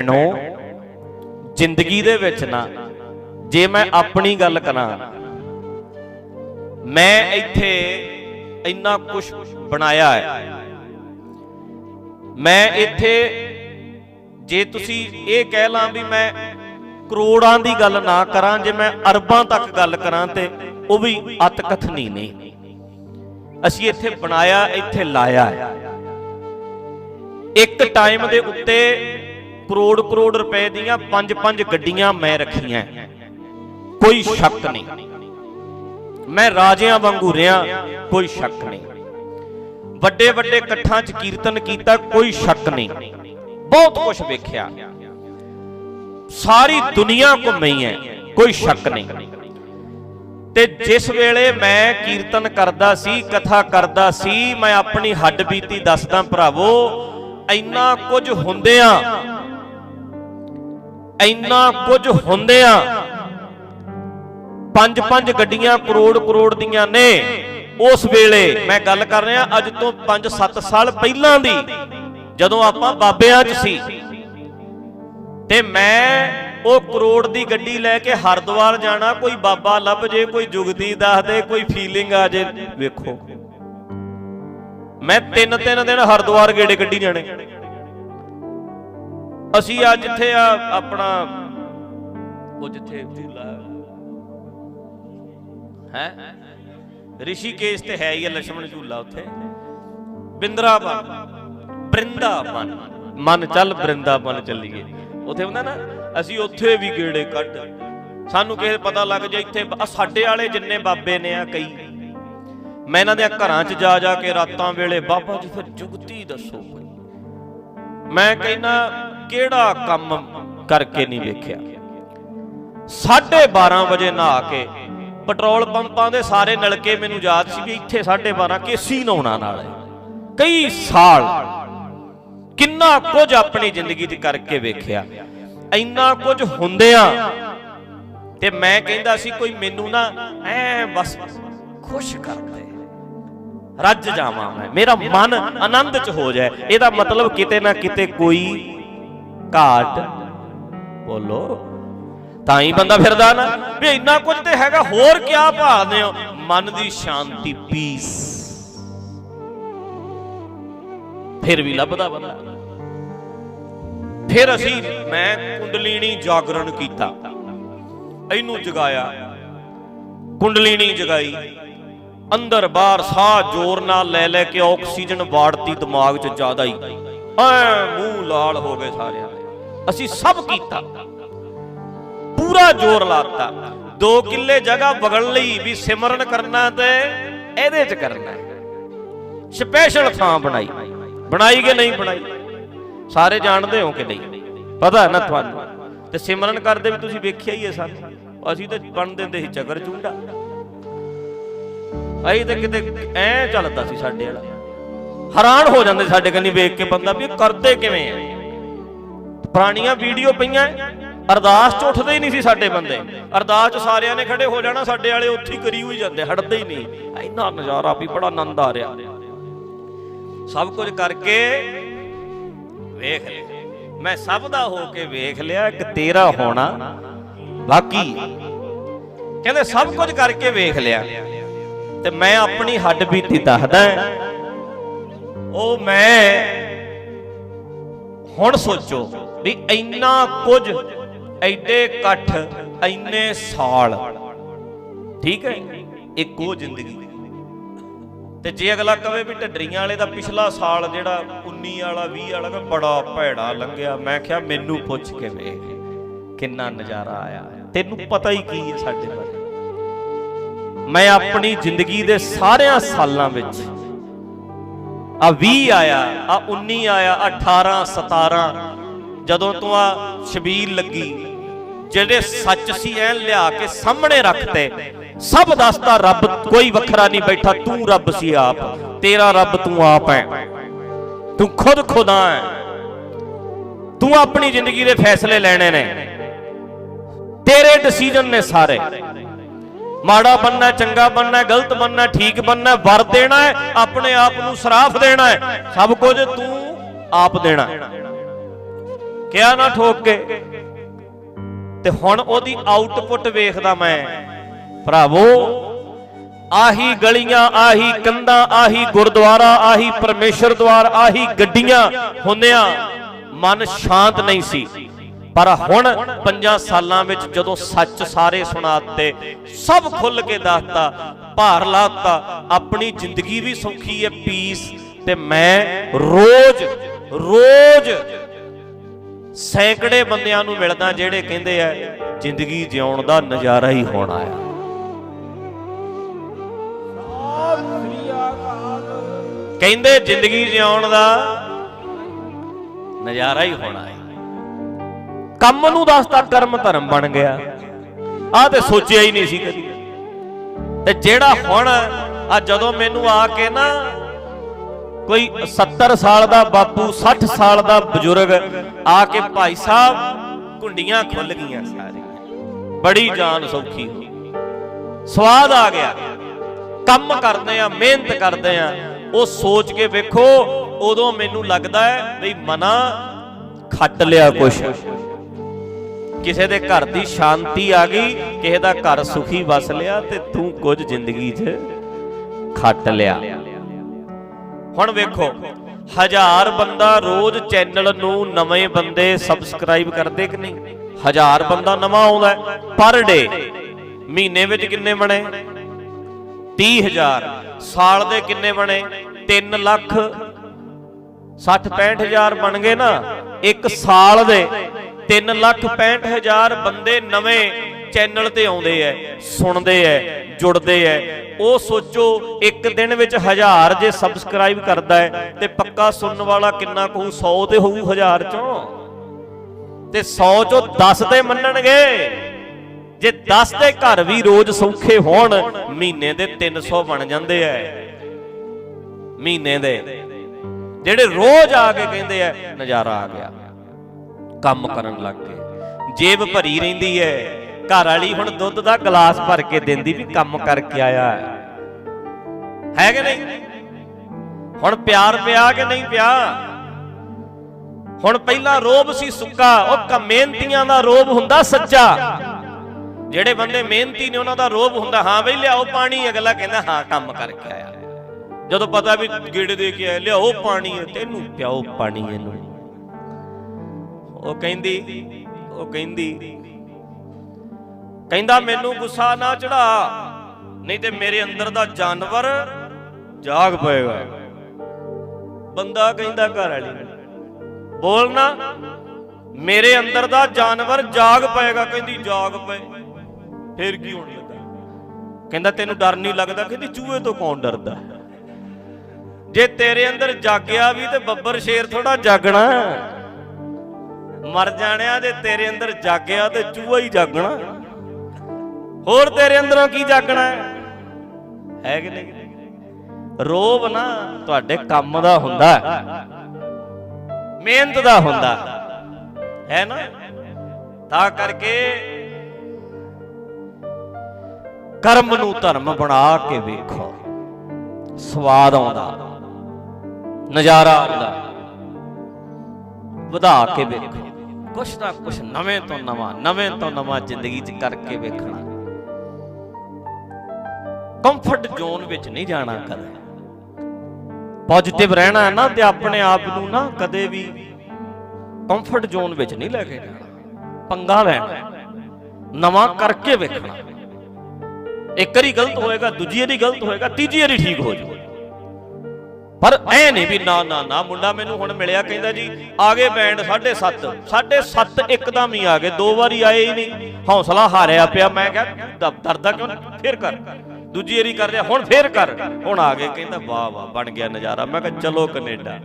ਨੂੰ ਜ਼ਿੰਦਗੀ ਦੇ ਵਿੱਚ ਨਾ, ਜੇ ਮੈਂ ਆਪਣੀ ਗੱਲ ਕਰਾਂ, ਮੈਂ ਇੱਥੇ ਇੰਨਾ ਕੁਝ ਬਣਾਇਆ ਹੈ। ਮੈਂ ਇੱਥੇ, ਜੇ ਤੁਸੀਂ ਇਹ ਕਹਿ ਲਾਂ ਵੀ ਮੈਂ ਕਰੋੜਾਂ ਦੀ ਗੱਲ ਨਾ ਕਰਾਂ, ਜੇ ਮੈਂ ਅਰਬਾਂ ਤੱਕ ਗੱਲ ਕਰਾਂ ਤੇ ਉਹ ਵੀ ਅਤਕਥਨੀ ਨਹੀਂ ਅਸੀਂ ਇੱਥੇ ਬਣਾਇਆ, ਇੱਥੇ ਲਾਇਆ ਹੈ। ਇੱਕ ਟਾਈਮ ਦੇ ਉੱਤੇ ਕਰੋੜ ਕਰੋੜ ਰੁਪਏ ਦੀਆਂ ਪੰਜ ਪੰਜ ਗੱਡੀਆਂ ਮੈਂ ਰੱਖੀਆਂ। ਕੋਈ ਸ਼ੱਕ ਨਹੀਂ। ਮੈਂ ਰਾਜਿਆਂ ਵਾਂਗੂ ਰਿਆਂ ਕੋਈ ਸ਼ੱਕ ਨਹੀਂ। ਵੱਡੇ ਵੱਡੇ ਇਕੱਠਾਂ 'ਚ ਕੀਰਤਨ ਕੀਤਾ, ਕੋਈ ਸ਼ੱਕ ਨਹੀਂ। ਬਹੁਤ ਕੁਝ ਵੇਖਿਆ। ਸਾਰੀ ਦੁਨੀਆ ਘੁੰਮਈ ਹੈ, ਕੋਈ ਸ਼ੱਕ ਨਹੀਂ। ਤੇ ਜਿਸ ਵੇਲੇ ਮੈਂ ਕੀਰਤਨ ਕਰਦਾ ਸੀ, ਕਥਾ ਕਰਦਾ ਸੀ, ਮੈਂ ਆਪਣੀ ਹੱਡ ਬੀਤੀ ਦੱਸਦਾ, ਭਰਾਵੋ, ਇੰਨਾ ਕੁਝ ਹੁੰਦਿਆਂ ਇੰਨਾ ਕੁਝ ਹੁੰਦਿਆਂ ਪੰਜ ਪੰਜ ਗੱਡੀਆਂ ਕਰੋੜ ਕਰੋੜ ਦੀਆਂ ਨੇ। ਉਸ ਵੇਲੇ ਮੈਂ ਗੱਲ ਕਰ ਰਿਹਾ, ਅੱਜ ਤੋਂ 5-7 ਸਾਲ ਪਹਿਲਾਂ ਦੀ, ਜਦੋਂ ਆਪਾਂ ਬਾਬਿਆਂ 'ਚ ਸੀ। ਤੇ ਮੈਂ ਉਹ ਕਰੋੜ ਦੀ ਗੱਡੀ ਲੈ ਕੇ ਹਰਦੁਆਰ ਜਾਣਾ, ਕੋਈ ਬਾਬਾ ਲੱਭ ਜੇ, ਕੋਈ ਜੁਗਤੀ ਦੱਸ ਦੇ, ਕੋਈ ਫੀਲਿੰਗ ਆ ਜੇ। ਵੇਖੋ। ਮੈਂ ਤਿੰਨ ਤਿੰਨ ਦਿਨ ਹਰਦੁਆਰ ਗੇੜੇ ਕੱਢੀ ਜਾਣੇ। ਅਸੀਂ ਆ ਜਿੱਥੇ ਆ, ਆਪਣਾ ਉਹ ਜਿੱਥੇ ਝੂਲਾ ਹੈ। ਰਿਸ਼ੀਕੇਸ਼ ਤੇ ਹੈ ਹੀ ਆ ਲక్ష్మణ ਝੂਲਾ ਉੱਥੇ। ਬਿੰਦਰਾਵਨ, ਬ੍ਰਿੰਦਾਵਨ। ਮਨ ਚੱਲ ਬ੍ਰਿੰਦਾਵਨ ਚੱਲੀਏ। ਉੱਥੇ ਹੁੰਦਾ ਨਾ, ਅਸੀਂ ਉੱਥੇ ਵੀ ਗੇੜੇ ਕੱਢ। ਸਾਨੂੰ ਕਿਸੇ ਪਤਾ ਲੱਗ ਜਾ ਇੱਥੇ ਸਾਡੇ ਵਾਲੇ ਜਿੰਨੇ ਬਾਬੇ ਨੇ ਆ ਕਈ। ਮੈਂ ਇਹਨਾਂ ਦੇ ਘਰਾਂ 'ਚ ਜਾ ਜਾ ਕੇ ਰਾਤਾਂ ਵੇਲੇ, ਬਾਬਾ ਜੀ ਫਿਰ ਜੁਗਤੀ ਦੱਸੋ ਮੈਂ ਕਹਿੰਦਾ ਕਿਹੜਾ ਕੰਮ ਕਰਕੇ ਨਹੀਂ ਵੇਖਿਆ? 12:30 ਵਜੇ ਨਹਾ ਕੇ ਪੈਟਰੋਲ ਪੰਪਾਂ ਦੇ ਸਾਰੇ ਨਲਕੇ ਮੈਨੂੰ ਯਾਦ ਸੀ ਵੀ ਇੱਥੇ 12:30 ਕੇਸੀ ਨਹਾਉਣਾ ਨਾਲ ਕਈ ਸਾਲ ਕਿੰਨਾ ਕੁਝ ਆਪਣੀ ਜ਼ਿੰਦਗੀ 'ਚ ਕਰਕੇ ਵੇਖਿਆ। ਇੰਨਾ ਕੁਝ ਹੁੰਦਿਆਂ ਤੇ ਮੈਂ ਕਹਿੰਦਾ ਸੀ, ਕੋਈ ਮੈਨੂੰ ਨਾ ਐ ਬਸ ਖੁਸ਼ ਕਰ ਦੇ। ਰੱਜ ਜਾਵਾਂ ਮੈਂ। ਮੇਰਾ ਮਨ ਆਨੰਦ 'ਚ ਹੋ ਜਾਏ। ਇਹਦਾ ਮਤਲਬ ਕਿਤੇ ਨਾ ਕਿਤੇ ਕੋਈ ਘਾਟ। ਬੋਲੋ। ਤਾਂ ਹੀ ਬੰਦਾ ਫਿਰਦਾ ਨਾ, ਵੀ ਇੰਨਾ ਕੁਝ ਤੇ ਹੈਗਾ, ਹੋਰ ਕਿਆ ਭਾਲਦੇ ਹੋ? ਮਨ ਦੀ ਸ਼ਾਂਤੀ ਪੀਸ ਫਿਰ ਵੀ ਲੱਭਦਾ ਬੰਦਾ। ਫਿਰ ਅਸੀਂ, ਮੈਂ ਕੁੰਡਲੀਨੀ ਜਾਗਰਣ ਕੀਤਾ। ਇਹਨੂੰ ਜਗਾਇਆ। ਕੁੰਡਲੀਨੀ ਜਗਾਈ। ਅੰਦਰ ਬਾਹਰ ਸਾਹ ਜ਼ੋਰ ਨਾਲ ਲੈ ਲੈ ਕੇ ਆਕਸੀਜਨ ਵਾੜਤੀ ਦਿਮਾਗ 'ਚ ਜ਼ਿਆਦਾ ਹੀ। ਐ ਮੂੰਹ ਲਾਲ ਹੋ ਗਏ ਸਾਰਿਆਂ ਦੇ। ਅਸੀਂ ਸਭ ਕੀਤਾ। ਪੂਰਾ ਜ਼ੋਰ ਲਾਤਾ। 2 ਕਿੱਲੇ ਜਗ੍ਹਾ ਵਗਣ ਲਈ ਵੀ ਸਿਮਰਨ ਕਰਨਾ ਤੇ ਇਹਦੇ 'ਚ ਕਰਨਾ। ਸਪੈਸ਼ਲ ਥਾਂ ਬਣਾਈ। ਬਣਾਈ ਕਿ ਨਹੀਂ ਬਣਾਈ? ਸਾਰੇ ਜਾਣਦੇ ਹੋ ਕਿ ਨਹੀਂ? ਪਤਾ ਨਾ ਤੁਹਾਨੂੰ? ਤੇ ਸਿਮਰਨ ਕਰਦੇ ਵੀ ਤੁਸੀਂ ਵੇਖਿਆ ਹੀ ਹੈ ਸਾਨੂੰ। ਅਸੀਂ ਤਾਂ ਬਣ ਦਿੰਦੇ ਸੀ ਚਗਰ ਚੁੰਡਾ। ਅਸੀਂ ਤਾਂ ਕਿਤੇ ਐ ਚੱਲਦਾ ਸੀ ਸਾਡੇ ਵਾਲਾ। ਹੈਰਾਨ ਹੋ ਜਾਂਦੇ ਸਾਡੇ ਕੰਨੀ ਵੇਖ ਕੇ ਬੰਦਾ ਵੀ ਇਹ ਕਰਦੇ ਕਿਵੇਂ ਆ? ਪੁਰਾਣੀਆਂ ਵੀਡੀਓ ਪਈਆਂ, ਅਰਦਾਸ ਚ ਉੱਠਦੇ ਹੀ ਨਹੀਂ ਸੀ ਸਾਡੇ ਬੰਦੇ। ਅਰਦਾਸ ਚ ਸਾਰਿਆਂ ਨੇ ਖੜੇ ਹੋ ਜਾਣਾ, ਸਾਡੇ ਵਾਲੇ ਉੱਥੇ ਹੀ ਕਰੀ ਹੋਈ ਜਾਂਦੇ, ਹਟਦੇ ਹੀ ਨਹੀਂ। ਇੰਨਾ ਨਜ਼ਾਰਾ ਵੀ ਬੜਾ ਆਨੰਦ ਆ ਰਿਹਾ। ਸਭ ਕੁਝ ਕਰਕੇ ਵੇਖ ਲਿਆ। ਮੈਂ ਸਭ ਦਾ ਹੋ ਕੇ ਵੇਖ ਲਿਆ ਇੱਕ ਤੇਰਾ ਹੋਣਾ ਬਾਕੀ। ਕਹਿੰਦੇ ਸਭ ਕੁਝ ਕਰਕੇ ਵੇਖ ਲਿਆ। ਤੇ ਮੈਂ ਆਪਣੀ ਹੱਡ ਬੀਤੀ ਦੱਸਦਾ ਉਹ ਮੈਂ ਹੁਣ ਸੋਚੋ ਵੀ ਇੰਨਾ ਕੁਝ ਐਡੇ ਇਕੱਠ, ਇੰਨੇ ਸਾਲ, ਠੀਕ ਹੈ, ਇੱਕੋ ਜ਼ਿੰਦਗੀ। ਤੇ ਜੇ ਅਗਲਾ ਕਵੇ ਵੀ ਢੱਡਰੀਆਂ ਵਾਲੇ ਦਾ ਪਿਛਲਾ ਸਾਲ ਜਿਹੜਾ 19 ਵਾਲਾ 20 ਵਾਲਾ ਕਿ ਬੜਾ ਭੈੜਾ ਲੰਘਿਆ। ਮੈਂ ਕਿਹਾ, ਮੈਨੂੰ ਪੁੱਛ ਕੇ ਵੇਖ ਕਿੰਨਾ ਨਜ਼ਾਰਾ ਆਇਆ? ਤੈਨੂੰ ਪਤਾ ਹੀ ਕੀ ਹੈ ਸਾਡੇ ਬਾਰੇ। ਮੈਂ ਆਪਣੀ ਜ਼ਿੰਦਗੀ ਦੇ ਸਾਰਿਆਂ ਸਾਲਾਂ ਵਿੱਚ ਆ 20 ਆਇਆ, ਆ 19 ਆਇਆ 18 17 ਜਦੋਂ ਤੋਂ ਆ ਸ਼ਬੀਲ ਲੱਗੀ, ਜਿਹੜੇ ਸੱਚ ਸੀ ਐ ਲਿਆ ਕੇ ਸਾਹਮਣੇ ਰੱਖਤੇ, ਸਭ ਦੱਸਦਾ ਰੱਬ ਕੋਈ ਵੱਖਰਾ ਨਹੀਂ ਬੈਠਾ, ਤੂੰ ਰੱਬ ਸੀ ਆਪ, ਤੇਰਾ ਰੱਬ ਤੂੰ ਆਪ ਹੈ ਤੂੰ ਖੁਦ ਖੁਦਾ ਹੈ ਤੂੰ ਆਪਣੀ ਜ਼ਿੰਦਗੀ ਦੇ ਫੈਸਲੇ ਲੈਣੇ ਨੇ। ਤੇਰੇ ਡਿਸੀਜਨ ਨੇ ਸਾਰੇ। ਮਾੜਾ ਬੰਨਾ ਚੰਗਾ ਬੰਨਾ ਗਲਤ ਬੰਨਾ ਠੀਕ ਬੰਨਾ ਵਰ ਦੇਣਾ ਹੈ, ਆਪਣੇ ਆਪ ਨੂੰ ਸਰਾਫ ਦੇਣਾ ਹੈ, ਸਭ ਕੁਝ ਤੂੰ ਆਪ ਦੇਣਾ ਕਿਹਾ ਨਾ ਠੋਕ ਕੇ, ਤੇ ਹੁਣ ਉਹਦੀ ਆਊਟਪੁੱਟ ਵੇਖਦਾ ਮੈਂ। ਭਰਾਵੋ, ਆਹੀ ਗਲੀਆਂ, ਆਹੀ ਕੰਧਾਂ, ਆਹੀ ਗੁਰਦੁਆਰਾ, ਆਹੀ ਪਰਮੇਸ਼ਰ ਦਵਾਰ ਆਹੀ ਗੱਡੀਆਂ ਹੁੰਦਿਆਂ ਮਨ ਸ਼ਾਂਤ ਨਹੀਂ ਸੀ। ਪਰ ਹੁਣ ਪੰਜਾਂ ਸਾਲਾਂ ਵਿੱਚ ਜਦੋਂ ਸੱਚ ਸਾਰੇ ਸੁਣਾ ਸੁਣਾਤੇ ਸਭ ਖੁੱਲ ਕੇ ਦੱਸਤਾ, ਭਾਰ ਲਾਤਾ, ਆਪਣੀ ਜ਼ਿੰਦਗੀ ਵੀ ਸੌਖੀ ਹੈ ਪੀਸ, ਤੇ ਮੈਂ ਰੋਜ਼ ਰੋਜ਼ ਸੈਂਕੜੇ ਬੰਦਿਆਂ ਨੂੰ ਮਿਲਦਾ ਜਿਹੜੇ ਕਹਿੰਦੇ ਆ, ਜ਼ਿੰਦਗੀ ਜਿਉਣ ਦਾ ਨਜ਼ਾਰਾ ਹੀ ਹੋਣਾ ਆ। ਕਹਿੰਦੇ ਜ਼ਿੰਦਗੀ ਜਿਉਣ ਦਾ ਨਜ਼ਾਰਾ ਹੀ ਹੋਣਾ ਹੈ ਕੰਮ ਨੂੰ ਦੱਸਦਾ ਕਰਮ ਧਰਮ ਬਣ ਗਿਆ। ਆ ਤੇ ਸੋਚਿਆ ਹੀ ਨਹੀਂ ਸੀ ਕਦੀ। ਤੇ ਜਿਹੜਾ ਹੁਣ ਆ ਜਦੋਂ ਮੈਨੂੰ ਆ ਕੇ ਨਾ ਕੋਈ 70 ਸਾਲ ਦਾ ਬਾਪੂ 60 ਸਾਲ ਦਾ ਬਜ਼ੁਰਗ ਆ ਕੇ ਭਾਈ ਸਾਹਿਬ ਕੁੰਡੀਆਂ ਖੁੱਲ ਗਈਆਂ ਸਾਰੀਆਂ। ਬੜੀ ਜਾਨ ਸੌਖੀ ਹੋ ਸਵਾਦ ਆ ਗਿਆ। ਕੰਮ ਕਰਦੇ ਆ, ਮਿਹਨਤ ਕਰਦੇ ਆ, ਉਹ ਸੋਚ ਕੇ ਵੇਖੋ, ਉਦੋਂ ਮੈਨੂੰ ਲੱਗਦਾ ਹੈ ਵੀ ਮਨਾ ਖੱਟ ਲਿਆ ਕੁਛ। ਕਿਸੇ ਦੇ ਘਰ ਦੀ ਸ਼ਾਂਤੀ ਆ ਗਈ, ਕਿਸੇ ਦਾ ਘਰ ਸੁਖੀ ਵਸ ਲਿਆ ਤੇ ਤੂੰ ਕੁਝ ਜ਼ਿੰਦਗੀ 'ਚ ਖੱਟ ਲਿਆ। ਹੁਣ ਵੇਖੋ, ਹਜ਼ਾਰ ਬੰਦਾ ਰੋਜ਼ ਚੈਨਲ ਨੂੰ ਨਵੇਂ ਬੰਦੇ ਸਬਸਕ੍ਰਾਈਬ ਕਰਦੇ ਕਿ ਨਹੀਂ? ਹਜ਼ਾਰ ਬੰਦਾ ਨਵਾਂ ਆਉਂਦਾ ਪਰ ਡੇ ਮਹੀਨੇ ਵਿੱਚ ਕਿੰਨੇ ਬਣੇ? 30000 ਸਾਲ ਦੇ ਕਿੰਨੇ ਬਣੇ? 3 ਲੱਖ। 60 65000 ਬਣ ਗਏ ਨਾ, ਇੱਕ ਸਾਲ ਦੇ। 3 ਲੱਖ 65000 ਬੰਦੇ ਨਵੇਂ ਚੈਨਲ ਤੇ ਆਉਂਦੇ ਐ, ਸੁਣਦੇ ਐ, ਜੁੜਦੇ ਐ। ਉਹ ਸੋਚੋ, ਇੱਕ ਦਿਨ ਵਿੱਚ ਹਜ਼ਾਰ ਜੇ ਸਬਸਕ੍ਰਾਈਬ ਕਰਦਾ ਹੈ ਤੇ ਪੱਕਾ ਸੁਣਨ ਵਾਲਾ ਕਿੰਨਾ ਕਹੂ 100 ਤੇ ਹੋਊ ਹਜ਼ਾਰ ਚੋਂ? ਤੇ 100 ਚੋਂ 10 ਤੇ ਮੰਨਣਗੇ। ਜੇ 10 ਦੇ ਘਰ ਵੀ ਰੋਜ਼ ਸੌਖੇ ਹੋਣ, ਮਹੀਨੇ ਦੇ 300 ਬਣ ਜਾਂਦੇ ਐ। ਮਹੀਨੇ ਦੇ। ਜਿਹੜੇ ਰੋਜ਼ ਆ ਕੇ ਕਹਿੰਦੇ ਐ, ਨਜ਼ਾਰਾ ਆ ਗਿਆ। ਕੰਮ ਕਰਨ ਲੱਗ ਗਏ। ਜੇਬ ਭਰੀ ਰਹਿੰਦੀ ਹੈ ਘਰ ਵਾਲੀ ਹੁਣ ਦੁੱਧ ਦਾ ਗਲਾਸ ਭਰ ਕੇ ਦਿੰਦੀ ਵੀ ਕੰਮ ਕਰਕੇ ਆਇਆ ਹੈ ਹੈ ਕਿ ਨਹੀਂ? ਹੁਣ ਪਿਆਰ ਪਿਆ ਕਿ ਨਹੀਂ ਪਿਆ? ਹੁਣ ਪਹਿਲਾਂ ਰੋਬ ਸੀ ਸੁੱਕਾ, ਉਹ ਕ- ਮਿਹਨਤੀਆਂ ਦਾ ਰੋਬ ਹੁੰਦਾ ਸੱਚਾ। ਜਿਹੜੇ ਬੰਦੇ ਮਿਹਨਤੀ ਨੇ, ਉਹਨਾਂ ਦਾ ਰੋਬ ਹੁੰਦਾ, ਹਾਂ ਬਈ ਲਿਆਓ ਪਾਣੀ, ਅਗਲਾ ਕਹਿੰਦਾ, ਹਾਂ ਕੰਮ ਕਰਕੇ ਆਇਆ। ਜਦੋਂ ਪਤਾ ਵੀ ਗੇੜੇ ਦੇ ਕੇ ਆਇਆ, ਲਿਆਓ ਪਾਣੀ, ਤੈਨੂੰ ਪਿਆਓ ਪਾਣੀ ਇਹਨੂੰ। ਉਹ ਕਹਿੰਦੀ ਉਹ ਕਹਿੰਦੀ, ਕਹਿੰਦਾ ਮੈਨੂੰ ਗੁੱਸਾ ਨਾ ਚੜਾ, ਨਹੀਂ ਤੇ ਮੇਰੇ ਅੰਦਰ ਦਾ ਜਾਨਵਰ ਜਾਗ ਪਏਗਾ। ਬੰਦਾ ਕਹਿੰਦਾ ਘਰ ਵਾਲੀ ਬੋਲਣਾ ਮੇਰੇ ਅੰਦਰ ਦਾ ਜਾਨਵਰ ਜਾਗ ਪਏਗਾ, ਕਹਿੰਦੀ ਜਾਗ ਪਏ। ਫੇਰ ਕੀ ਹੋਣ ਲੱਗਾ? ਕਹਿੰਦਾ ਤੈਨੂੰ ਡਰ ਨਹੀਂ ਲੱਗਦਾ? ਕਹਿੰਦੀ ਚੂਹੇ ਤੋਂ ਕੌਣ ਡਰਦਾ? ਜੇ ਤੇਰੇ ਅੰਦਰ ਜਾਗਿਆ ਵੀ ਤੇ ਬੱਬਰ ਸ਼ੇਰ ਥੋੜਾ ਜਾਗਣਾ। ਮਰ ਜਾਣਿਆ ਜੇ ਤੇਰੇ ਅੰਦਰ ਜਾਗਿਆ ਤੇ ਚੂਹਾ ਹੀ ਜਾਗਣਾ। ਹੋਰ ਤੇਰੇ ਅੰਦਰੋਂ ਕੀ ਜਾਗਣਾ ਹੈ? ਕਿ ਨਹੀਂ? ਰੋਬ ਨਾ ਤੁਹਾਡੇ ਕੰਮ ਦਾ ਹੁੰਦਾ ਮਿਹਨਤ ਦਾ ਹੁੰਦਾ। ਹੈ ਨਾ? ਤਾਂ ਕਰਕੇ ਕਰਮ ਨੂੰ ਧਰਮ ਬਣਾ ਕੇ ਵੇਖੋ। ਸਵਾਦ ਆਉਂਦਾ। ਨਜ਼ਾਰਾ ਆਉਂਦਾ। ਵਧਾ ਕੇ ਵੇਖੋ। ਕੁਛ ਨਾ ਕੁਛ ਨਵੇਂ ਤੋਂ ਨਵਾਂ, ਨਵੇਂ ਤੋਂ ਨਵਾਂ ਜ਼ਿੰਦਗੀ 'ਚ ਕਰਕੇ ਵੇਖਣਾ। ਕੰਫਰਟ ਜ਼ੋਨ ਵਿੱਚ ਨਹੀਂ ਜਾਣਾ ਕਦੇ। ਪੋਜ਼ਿਟਿਵ ਰਹਿਣਾ ਹੈ ਨਾ ਤੇ ਆਪਣੇ ਆਪ ਨੂੰ ਨਾ ਕਦੇ ਵੀ ਕੰਫਰਟ ਜ਼ੋਨ ਵਿੱਚ ਨਹੀਂ ਲੈ ਕੇ ਜਾਣਾ। ਪੰਗਾ ਲੈਣਾ। ਨਵਾਂ ਕਰਕੇ ਵੇਖਣਾ। ਇੱਕ ਵਾਰੀ ਗਲਤ ਹੋਏਗਾ, ਦੂਜੀ ਵਾਰੀ ਗਲਤ ਹੋਏਗਾ, ਤੀਜੀ ਵਾਰੀ ਠੀਕ ਹੋ ਜਾਊ। ਪਰ ਐ ਨਹੀਂ ਵੀ ਨਾ ਨਾ ਨਾ। ਮੁੰਡਾ ਮੈਨੂੰ ਹੁਣ ਮਿਲਿਆ, ਕਹਿੰਦਾ ਜੀ ਆ ਗਏ ਬੈਂਡ 7.5 7.5 ਇੱਕਦਮ ਹੀ ਆ ਗਏ, ਦੋ ਵਾਰੀ ਆਏ ਹੀ ਨਹੀਂ। ਹੌਸਲਾ ਹਾਰਿਆ ਪਿਆ। ਮੈਂ ਕਿਹਾ, ਦ- ਡਰਦਾ ਕਿਉਂ ਫੇਰ ਕਰ। ਦੂਜੀ ਵਾਰੀ ਕਰ ਰਿਹਾ ਹੁਣ ਫੇਰ ਕਰ। ਹੁਣ ਆ ਗਏ, ਕਹਿੰਦਾ, ਵਾਹ ਵਾਹ, ਬਣ ਗਿਆ ਨਜ਼ਾਰਾ। ਮੈਂ ਕਿਹਾ, ਚਲੋ ਕੈਨੇਡਾ।